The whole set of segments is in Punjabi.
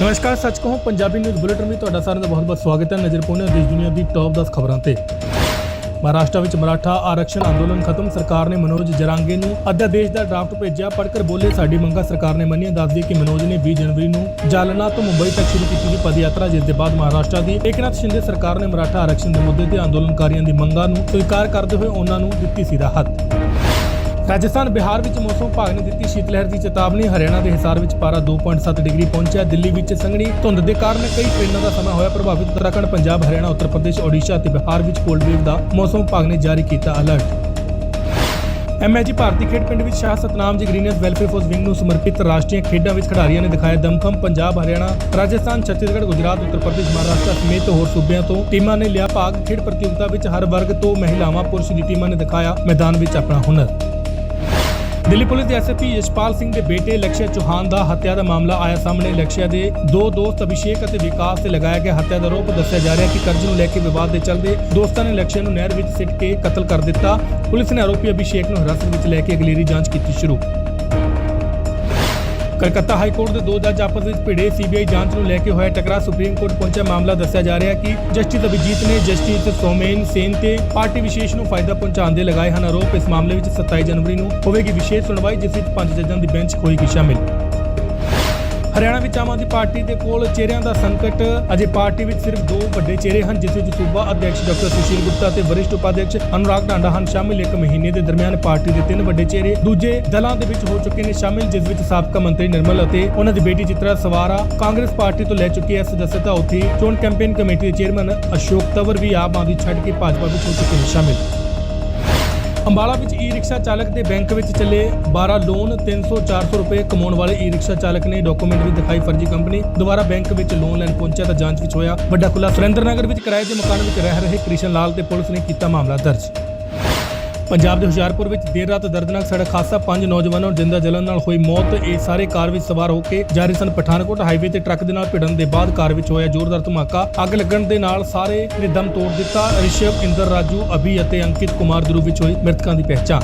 ਨਮਸਕਾਰ, ਸੱਚ ਕਹੋ, ਪੰਜਾਬੀ ਨਿਊਜ਼ ਬੁਲੇਟਿਨ ਵਿੱਚ ਤੁਹਾਡਾ ਸਾਰਿਆਂ ਦਾ ਬਹੁਤ-ਬਹੁਤ ਸਵਾਗਤ ਹੈ। ਨਜ਼ਰ ਪਾਉਂਦੇ ਦੇਸ਼ ਦੁਨੀਆ ਦੀ ਟੌਪ 10 ਖਬਰਾਂ ਤੇ। ਮਹਾਰਾਸ਼ਟਰ ਵਿੱਚ ਮਰਾਠਾ ਆਰਕਸ਼ਣ ਅੰਦੋਲਨ ਖਤਮ, ਸਰਕਾਰ ਨੇ ਮਨੋਜ ਜਰਾਂਗੇ ਨੂੰ ਅਧਿਆਦੇਸ਼ ਦਾ ਡਰਾਫਟ ਭੇਜਿਆ। ਪੜ੍ਹਕਰ ਬੋਲੇ, ਸਾਡੀ ਮੰਗਾਂ ਸਰਕਾਰ ਨੇ ਮੰਨੀਆਂ। ਦੱਸਦੀ ਕਿ ਮਨੋਜ ਨੇ 20 ਜਨਵਰੀ ਨੂੰ ਜਾਲਨਾ ਤੋਂ ਮੁੰਬਈ ਤੱਕ ਸ਼ੁਰੂ ਕੀਤੀ ਗਈ ਪਦ ਯਾਤਰਾ ਜਿਸ ਦੇ ਬਾਅਦ ਮਹਾਰਾਸ਼ਟਰ ਦੀ ਏਕਨਾਥ ਸ਼ਿੰਦੇ ਸਰਕਾਰ ਨੇ ਮਰਾਠਾ ਆਰਕਸ਼ਣ ਦੇ ਮੁੱਦੇ ਤੇ ਅੰਦੋਲਨਕਾਰੀਆਂ ਦੀ ਮੰਗਾਂ ਨੂੰ ਸਵੀਕਾਰ ਕਰਦੇ ਹੋਏ ਉਹਨਾਂ ਨੂੰ ਦਿੱਤੀ ਸੀ ਰਾਹਤ। ਰਾਜਸਥਾਨ ਬਿਹਾਰ ਵਿੱਚ ਮੌਸਮ ਵਿਭਾਗ ਨੇ ਦਿੱਤੀ ਸ਼ੀਤ ਲਹਿਰ ਦੀ ਚੇਤਾਵਨੀ। ਹਰਿਆਣਾ ਦੇ ਹਿਸਾਰ ਵਿੱਚ ਪਾਰਾ 2.7 ਡਿਗਰੀ ਪਹੁੰਚਿਆ। ਦਿੱਲੀ ਵਿੱਚ ਸੰਘਣੀ ਧੁੰਦ ਦੇ ਕਾਰਨ ਕਈ ਟ੍ਰੇਨਾਂ ਦਾ ਸਮਾਂ ਹੋਇਆ ਪ੍ਰਭਾਵਿਤ। ਉੱਤਰਾਖੰਡ, ਪੰਜਾਬ, ਹਰਿਆਣਾ, ਉੱਤਰ ਪ੍ਰਦੇਸ਼ ਓਡੀਸ਼ਾ ਅਤੇ ਬਿਹਾਰ ਵਿੱਚ ਕੋਲਡ ਵੇਵ ਦਾ ਮੌਸਮ ਵਿਭਾਗ ਨੇ ਜਾਰੀ ਕੀਤਾ ਅਲਰਟ ਐਮਐਜੀ ਭਾਰਤੀ ਖੇਡ ਪਿੰਡ ਵਿੱਚ ਸ਼ਾਹ ਸਤਨਾਮ ਜੀ ਗ੍ਰੀਨਸ ਵੈਲਫੇਅਰ ਫੋਰਸ ਵਿੰਗ ਨੂੰ ਸਮਰਪਿਤ ਰਾਸ਼ਟਰੀ ਖੇਡਾਂ ਵਿੱਚ ਖਿਡਾਰੀਆਂ ਨੇ ਦਿਖਾਇਆ ਦਮਖਮ। ਪੰਜਾਬ, ਹਰਿਆਣਾ, ਰਾਜਸਥਾਨ, ਛੱਤੀਸਗੜ੍ਹ, ਗੁਜਰਾਤ, ਉੱਤਰ ਪ੍ਰਦੇਸ਼, ਮਹਾਰਾਸ਼ਟਰ ਸਮੇਤ ਹੋਰ ਸੂਬਿਆਂ ਤੋਂ ਟੀਮਾਂ ਨੇ ਲਿਆ ਭਾਗ। ਖੇਡ ਪ੍ਰਤੀਯੋਗਤਾ ਵਿੱਚ ਹਰ ਵਰਗ ਤੋਂ ਮਹਿਲਾਵਾਂ, ਪੁਰਸ਼ ਦੀ ਟੀਮਾਂ ਨੇ ਦਿਖਾਇਆ ਮੈਦਾਨ ਵਿੱਚ ਆਪਣਾ ਹੁਨਰ। ਦਿੱਲੀ ਪੁਲਿਸ ਦੇ ਐਸਪੀ ਯਸ਼ਪਾਲ ਸਿੰਘ ਦੇ ਬੇਟੇ ਲਕਸ਼ਯ ਚੌਹਾਨ ਦਾ ਹੱਤਿਆ ਦਾ ਮਾਮਲਾ ਆਇਆ ਸਾਹਮਣੇ। ਲਕਸ਼ਯ ਦੇ ਦੋ ਦੋਸਤ ਅਭਿਸ਼ੇਕ ਅਤੇ ਵਿਕਾਸ ਤੇ ਲਗਾਇਆ ਗਿਆ ਹੱਤਿਆ ਦਾ ਆਰੋਪ ਦੱਸਿਆ ਜਾ ਰਿਹਾ ਕਿ ਕਰਜ਼ ਨੂੰ ਲੈ ਕੇ ਵਿਵਾਦ ਦੇ ਚੱਲਦੇ ਦੋਸਤਾਂ ਨੇ ਲਕਸ਼ਯ ਨੂੰ ਨਹਿਰ ਵਿੱਚ ਸਿੱਟ ਕੇ ਕਤਲ ਕਰ ਦਿੱਤਾ। ਪੁਲਿਸ ਨੇ ਆਰੋਪੀ ਅਭਿਸ਼ੇਕ ਨੂੰ ਹਿਰਾਸਤ ਵਿੱਚ ਲੈ ਕੇ ਅਗਲੇਰੀ ਜਾਂਚ ਕੀਤੀ ਸ਼ੁਰੂ। ਕਲਕੱਤਾ ਹਾਈ ਕੋਰਟ ਦੇ ਦੋ ਜੱਜ ਆਪਸ ਵਿੱਚ ਭਿੜੇ, ਸੀਬੀਆਈ ਜਾਂਚ ਨੂੰ ਲੈ ਕੇ ਹੋਇਆ ਟਕਰਾਅ, ਸੁਪਰੀਮ ਕੋਰਟ ਪਹੁੰਚਿਆ ਮਾਮਲਾ ਦੱਸਿਆ ਜਾ ਰਿਹਾ ਕਿ ਜਸਟਿਸ ਅਭਿਜੀਤ ਨੇ ਜਸਟਿਸ ਸੋਮੇਨ ਸੇਨ ਤੇ ਪਾਰਟੀ ਵਿਸ਼ੇਸ਼ ਨੂੰ ਫਾਇਦਾ ਪਹੁੰਚਾਉਣ ਦੇ ਲਗਾਏ ਹਨ। ਆਰੋਪ ਇਸ ਮਾਮਲੇ ਵਿੱਚ 27 ਜਨਵਰੀ ਨੂੰ ਹੋਵੇਗੀ ਵਿਸ਼ੇਸ਼ ਸੁਣਵਾਈ, ਜਿਸ ਵਿੱਚ ਪੰਜ ਜੱਜਾਂ ਦੀ ਬੈਂਚ ਹੋਏਗੀ ਸ਼ਾਮਿਲ। ਹਰਿਆਣਾ ਵਿੱਚ ਆਮ ਆਦਮੀ ਪਾਰਟੀ ਦੇ ਕੋਲ ਚਿਹਰਿਆਂ ਦਾ ਸੰਕਟ। ਅਜੇ ਪਾਰਟੀ ਵਿੱਚ ਸਿਰਫ ਦੋ ਵੱਡੇ ਚਿਹਰੇ ਹਨ ਜਿਸ ਵਿੱਚ ਸੂਬਾ ਅਧਿਕਸ਼ ਡਾਕਟਰ ਸੁਸ਼ੀਲ ਗੁਪਤਾ ਅਤੇ ਵਰਿਸ਼ਠ ਉਪਾਧਿਕਸ਼ ਅਨੁਰਾਗ ਢਾਂਡਾ ਹਨ, ਸ਼ਾਮਿਲ ਇੱਕ ਮਹੀਨੇ ਦੇ ਦਰਮਿਆਨ ਪਾਰਟੀ ਦੇ ਤਿੰਨ ਵੱਡੇ ਚਿਹਰੇ। ਦੂਜੇ ਦਲਾਂ ਦੇ ਵਿੱਚ ਹੋ ਚੁੱਕੇ ਨੇ ਸ਼ਾਮਿਲ, ਜਿਸ ਵਿੱਚ ਸਾਬਕਾ ਮੰਤਰੀ ਨਿਰਮਲ ਅਤੇ ਉਹਨਾਂ ਦੀ ਬੇਟੀ ਚਿਤਰਾ ਸਵਾਰਾ, ਕਾਂਗਰਸ ਪਾਰਟੀ ਤੋਂ ਲੈ ਚੁੱਕੀ ਹੈ ਸਦੱਸਤਾ ਉੱਥੇ ਚੋਣ ਕੈਂਪੇਨ ਕਮੇਟੀ ਦੇ ਚੇਅਰਮੈਨ ਅਸ਼ੋਕ ਤਵਰ ਵੀ ਆਮ ਆਦਮੀ ਛੱਡ ਕੇ ਭਾਜਪਾ ਵਿੱਚ ਹੋ ਚੁੱਕੇ ਨੇ ਸ਼ਾਮਿਲ। ਅੰਬਾਲਾ ਵਿੱਚ ਈ ਰਿਕਸ਼ਾ ਚਾਲਕ ਦੇ ਬੈਂਕ ਵਿੱਚ ਚੱਲੇ 12 ਲੋਨ 300 400 ਰੁਪਏ ਕਮਾਉਣ ਵਾਲੇ ਈ ਰਿਕਸ਼ਾ ਚਾਲਕ ਨੇ ਡਾਕੂਮੈਂਟ ਵੀ ਦਿਖਾਈ ਫਰਜ਼ੀ ਕੰਪਨੀ ਦੁਬਾਰਾ ਬੈਂਕ ਵਿੱਚ ਲੋਨ ਲੈਣ ਪਹੁੰਚਿਆ ਤਾਂ ਜਾਂਚ ਵਿੱਚ ਹੋਇਆ। ਵੱਡਾ ਖੁੱਲਾ ਸੁਰਿੰਦਰਨਗਰ ਵਿੱਚ ਕਿਰਾਏ ਦੇ ਮਕਾਨ ਵਿੱਚ ਰਹਿ ਰਹੇ ਕ੍ਰਿਸ਼ਨ ਲਾਲ ਤੇ ਪੁਲਿਸ ਨੇ ਕੀਤਾ ਮਾਮਲਾ ਦਰਜ। ਪੰਜਾਬ ਦੇ ਹੁਸ਼ਿਆਰਪੁਰ ਵਿੱਚ ਦੇਰ ਰਾਤ ਦਰਦਨਾਕ ਸੜਕ ਹਾਦਸਾ, ਪੰਜ ਨੌਜਵਾਨਾਂ ਨੂੰ ਜਿੰਦਾ ਜਲਣ ਨਾਲ ਹੋਈ ਮੌਤ, ਇਹ ਸਾਰੇ ਕਾਰ ਵਿੱਚ ਸਵਾਰ ਹੋ ਕੇ ਜਾ ਰਹੇ ਸਨ। ਪਠਾਨਕੋਟ ਹਾਈਵੇ ਤੇ ਟਰੱਕ ਦੇ ਨਾਲ ਭਿੜਨ ਦੇ ਬਾਅਦ ਕਾਰ ਵਿੱਚ ਹੋਇਆ ਜ਼ੋਰਦਾਰ ਧਮਾਕਾ। ਅੱਗ ਲੱਗਣ ਦੇ ਨਾਲ ਸਾਰੇ ਨੇ ਦਮ ਤੋੜ ਦਿੱਤਾ। ਰਿਸ਼ਵ, ਇੰਦਰ, ਰਾਜੂ, ਅਭੀ ਅਤੇ ਅੰਕਿਤ ਕੁਮਾਰ ਦਰੂ ਵਿੱਚ ਹੋਈ ਮ੍ਰਿਤਕਾਂ ਦੀ ਪਹਿਚਾਣ।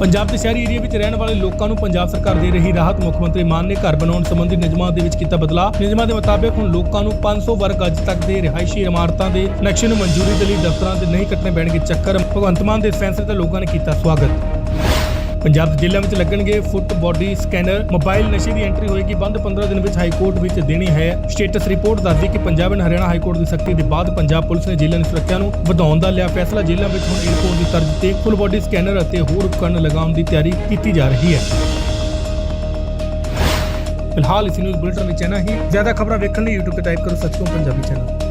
ਪੰਜਾਬ ਦੇ ਸ਼ਹਿਰੀ ਏਰੀਆ ਵਿੱਚ ਰਹਿਣ ਵਾਲੇ ਲੋਕਾਂ ਨੂੰ ਪੰਜਾਬ ਸਰਕਾਰ ਦੇ ਰਹੀ ਰਾਹਤ ਮੁੱਖ ਮੰਤਰੀ ਮਾਨ ਨੇ ਘਰ ਬਣਾਉਣ ਸੰਬੰਧੀ ਨਿਯਮਾਂ ਦੇ ਵਿੱਚ ਕੀਤਾ ਬਦਲਾਅ। ਨਿਯਮਾਂ ਦੇ ਮੁਤਾਬਕ ਹੁਣ ਲੋਕਾਂ ਨੂੰ 500 ਵਰਗ ਗਜ ਤੱਕ ਦੇ ਰਿਹਾਇਸ਼ੀ ਇਮਾਰਤਾਂ ਦੇ ਨਕਸ਼ੇ ਨੂੰ ਮਨਜ਼ੂਰੀ ਦੇ ਲਈ ਦਫ਼ਤਰਾਂ ਦੇ ਨਹੀਂ ਕੱਟਣੇ ਪੈਣਗੇ ਚੱਕਰ। ਭਗਵੰਤ ਮਾਨ ਦੇ ਇਸ ਫੈਸਲੇ ਤੇ ਲੋਕਾਂ ਨੇ ਕੀਤਾ ਸਵਾਗਤ। ਪੰਜਾਬ ਜ਼ਿਲ੍ਹਿਆਂ ਵਿੱਚ ਲੱਗਣਗੇ ਫੁੱਟ ਬਾਡੀ ਸਕੈਨਰ। ਮੋਬਾਈਲ ਨਸ਼ੇ ਦੀ ਐਂਟਰੀ ਹੋਏਗੀ ਬੰਦ 15 ਦਿਨ ਵਿੱਚ ਹਾਈ ਕੋਰਟ ਵਿੱਚ ਦੇਣੀ ਹੈ। ਸਟੇਟਸ ਰਿਪੋਰਟ ਦੱਸਦੀ ਕਿ ਪੰਜਾਬ ਅਤੇ ਹਰਿਆਣਾ ਹਾਈ ਕੋਰਟ ਦੀ ਸਖਤੀ ਦੇ ਬਾਅਦ ਪੰਜਾਬ ਪੁਲਿਸ ਨੇ ਜ਼ਿਲ੍ਹਿਆਂ ਦੀ ਸੁਰੱਖਿਆ ਨੂੰ ਵਧਾਉਣ ਦਾ ਲਿਆ ਫੈਸਲਾ। ਜ਼ਿਲ੍ਹਿਆਂ ਵਿੱਚ ਹੁਣ 에어ਪੋਰਟ ਦੀ ਤਰਜ਼ ਤੇ ਫੁੱਲ ਬਾਡੀ ਸਕੈਨਰ ਅਤੇ ਹੋਰ ਉਪਕਰਨ ਲਗਾਉਣ ਦੀ ਤਿਆਰੀ ਕੀਤੀ ਜਾ ਰਹੀ ਹੈ। ਫਿਲਹਾਲ ਇਸ ਨਿਊਜ਼ ਬੁਲੇਟਿਨ ਵਿੱਚ ਇਨਾ ਹੀ। ਜ਼ਿਆਦਾ ਖਬਰਾਂ ਵੇਖਣ ਲਈ YouTube ਤੇ ਟਾਈਪ ਕਰੋ ਸੱਚਕੋ ਪੰਜਾਬੀ ਚੈਨਲ